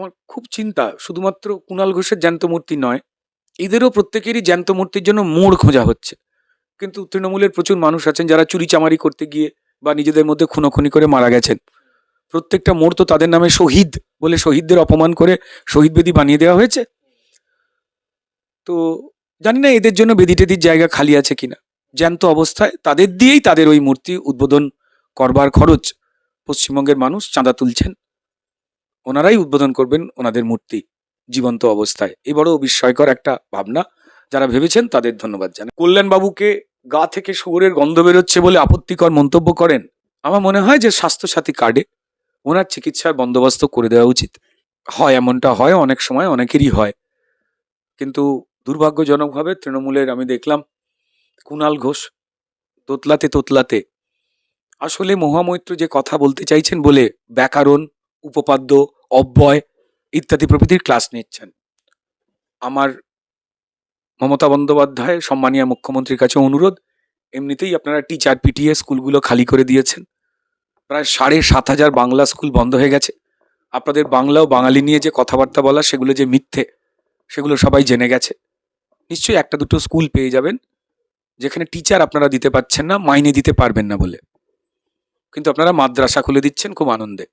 আমার খুব চিন্তা, শুধুমাত্র কুণাল ঘোষের জ্যান্ত মূর্তি নয়, এদেরও প্রত্যেকেরই জ্যান্ত মূর্তির জন্য মোড় খোঁজা হচ্ছে। কিন্তু তৃণমূলের প্রচুর মানুষ আছেন যারা চুরি চামারি করতে গিয়ে বা নিজেদের মধ্যে খুনোখুনি করে মারা গেছেন। প্রত্যেকটা মোড় তো তাদের নামে শহীদ বলে শহীদদের অপমান করে শহীদ বেদি বানিয়ে দেওয়া হয়েছে। তো জানি না এদের জন্য বেদি টেদির জায়গা খালি আছে কিনা। জ্যান্ত অবস্থায় তাদের দিয়েই তাদের ওই মূর্তি উদ্বোধন করবার খরচ। পশ্চিমবঙ্গের মানুষ চাঁদা তুলছেন। ওনারাই উদ্বোধন করবেন ওনাদের মূর্তি জীবন্ত অবস্থায়। এই বড় বিস্ময়কর একটা ভাবনা। যারা ভেবেছেন তাদের ধন্যবাদ জানাই। কল্যাণবাবুকে গা থেকে শুয়োরের গন্ধ বেরোচ্ছে বলে আপত্তিকর মন্তব্য করেন। আমার মনে হয় যে স্বাস্থ্যসাথী কার্ডে ওনার চিকিৎসার বন্দোবস্ত করে দেওয়া উচিত। হয় এমনটা হয়, অনেক সময় অনেকেরই হয়। কিন্তু দুর্ভাগ্যজনকভাবে তৃণমূলের আমি দেখলাম, কুণাল ঘোষ তোতলাতে তোতলাতে আসলে মহামৈত্র যে কথা বলতে চাইছেন বলে ব্যাকরণ, উপপাদ্য অব্যয় ইত্যাদি প্রভৃতির ক্লাস নিচ্ছেন। আমার মমতা বন্দ্যোপাধ্যায়, সম্মানীয় মুখ্যমন্ত্রীর কাছে অনুরোধ, এমনিতেই আপনারা টিচার পিটিএ স্কুলগুলো খালি করে দিয়েছেন। প্রায় সাড়ে সাত হাজার বাংলা স্কুল বন্ধ হয়ে গেছে। আপনাদের বাংলা ও বাঙালি নিয়ে যে কথাবার্তা বলা, সেগুলো যে মিথ্যে, সেগুলো সবাই জেনে গেছে। নিশ্চয়ই একটা দুটো স্কুল পেয়ে যাবেন, যেখানে টিচার আপনারা দিতে পারছেন না, মাইনে দিতে পারবেন না বলে। কিন্তু আপনারা মাদ্রাসা খুলে দিচ্ছেন, খুব আনন্দে।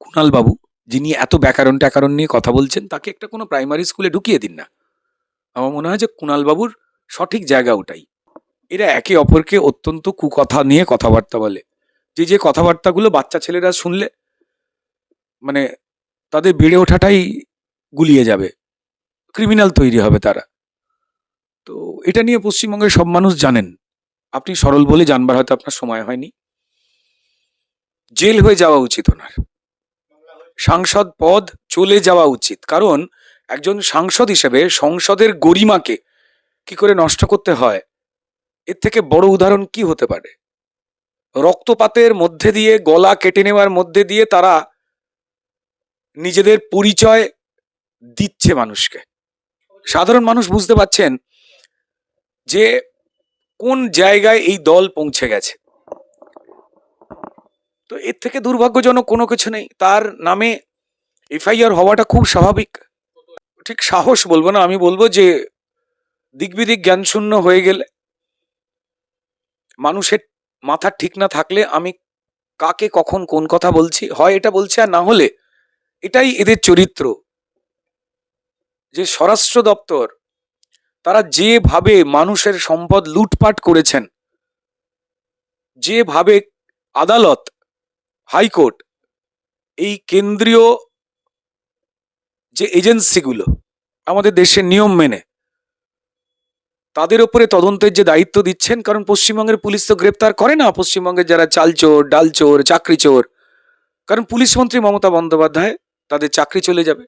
কুণাল বাবু যিনি এত ব্যাকরণ ট্যাকরণ নিয়ে কথা বলছেন, তাকে একটা কোনো প্রাইমারি স্কুলে ঢুকিয়ে দিন না। আমার মনে হয় যে কুণালবাবুর সঠিক জায়গা ওটাই। এরা একে অপরকে অত্যন্ত কুকথা নিয়ে কথাবার্তা বলে। যে যে কথাবার্তাগুলো বাচ্চা ছেলেরা শুনলে মানে তাদের বেড়ে ওঠাটাই গুলিয়ে যাবে। ক্রিমিনাল তৈরি হবে তারা। তো এটা নিয়ে পশ্চিমবঙ্গের সব মানুষ জানেন। আপনি সরল বলে জানবার হয়তো আপনার সময় হয়নি। জেল হয়ে যাওয়া উচিত ওনার। সাংসদ পদ চলে যাওয়া উচিত। কারণ একজন সাংসদ হিসেবে সংসদের গরিমাকে কি করে নষ্ট করতে হয়? এর থেকে বড় উদাহরণ কি হতে পারে? রক্তপাতের মধ্যে দিয়ে, গলা কেটে নেওয়ার মধ্যে দিয়ে তারা নিজেদের পরিচয় দিচ্ছে মানুষকে। সাধারণ মানুষ বুঝতে পাচ্ছেন যে কোন জায়গায় এই দল পৌঁছে গেছে। তো এর থেকে দুর্ভাগ্যজনক কোনো কিছু নেই। তার নামে এফআইআর হওয়াটা খুব স্বাভাবিক। ঠিক সাহস বলব না, আমি বলব যে দিকবিদিক জ্ঞানশূন্য হয়ে গেলে মানুষের মাথা ঠিক না থাকলে আমি কাকে, কখন, কোন কথা বলছি, হয় এটা বলছি আর না হলে এটাই এদের চরিত্র। যে স্বরাষ্ট্র দপ্তর, তারা যেভাবে মানুষের সম্পদ লুটপাট করেছেন, যেভাবে আদালত হাইকোর্ট, এই কেন্দ্রীয় যে এজেন্সিগুলো আমাদের দেশের নিয়ম মেনে, তাদের ওপরে তদন্তের যে দায়িত্ব দিচ্ছেন, কারণ পশ্চিমবঙ্গের পুলিশ তো গ্রেপ্তার করে না। পশ্চিমবঙ্গের যারা চাল চোর ডাল চোর চাকরি চোর কারণ পুলিশ মন্ত্রী মমতা বন্দ্যোপাধ্যায় তাদের চাকরি চলে যাবে।